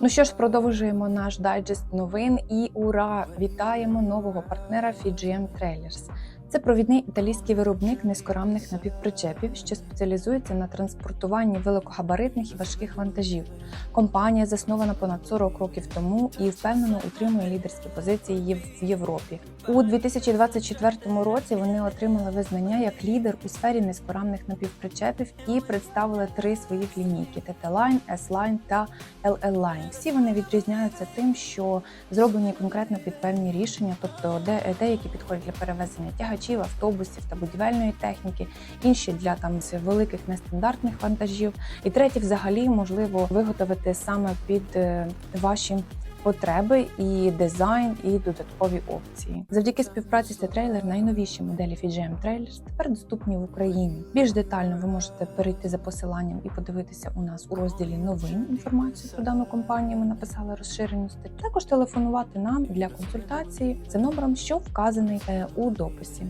Ну що ж, продовжуємо наш дайджест новин і ура! Вітаємо нового партнера FGM Trailers. Це провідний італійський виробник низькорамних напівпричепів, що спеціалізується на транспортуванні великогабаритних і важких вантажів. Компанія заснована понад 40 років тому і впевнено утримує лідерські позиції в Європі. У 2024 році вони отримали визнання як лідер у сфері низькорамних напівпричепів і представили три своїх лінійки: TT-Line, S-Line та LL-Line. Всі вони відрізняються тим, що зроблені конкретно під певні рішення, тобто деякі підходять для перевезення тягачів, автобусів та будівельної техніки, інші для там великих нестандартних вантажів, і треті, взагалі, можливо виготовити саме під вашим. ваші. Потреби і дизайн, і додаткові опції. Завдяки співпраці з трейлер найновіші моделі FGM Trailers тепер доступні в Україні. Більш детально ви можете перейти за посиланням і подивитися у нас у розділі новин інформацію про дану компанію. Ми написали розширену статтю. Також телефонувати нам для консультації за номером, що вказаний е, у дописі.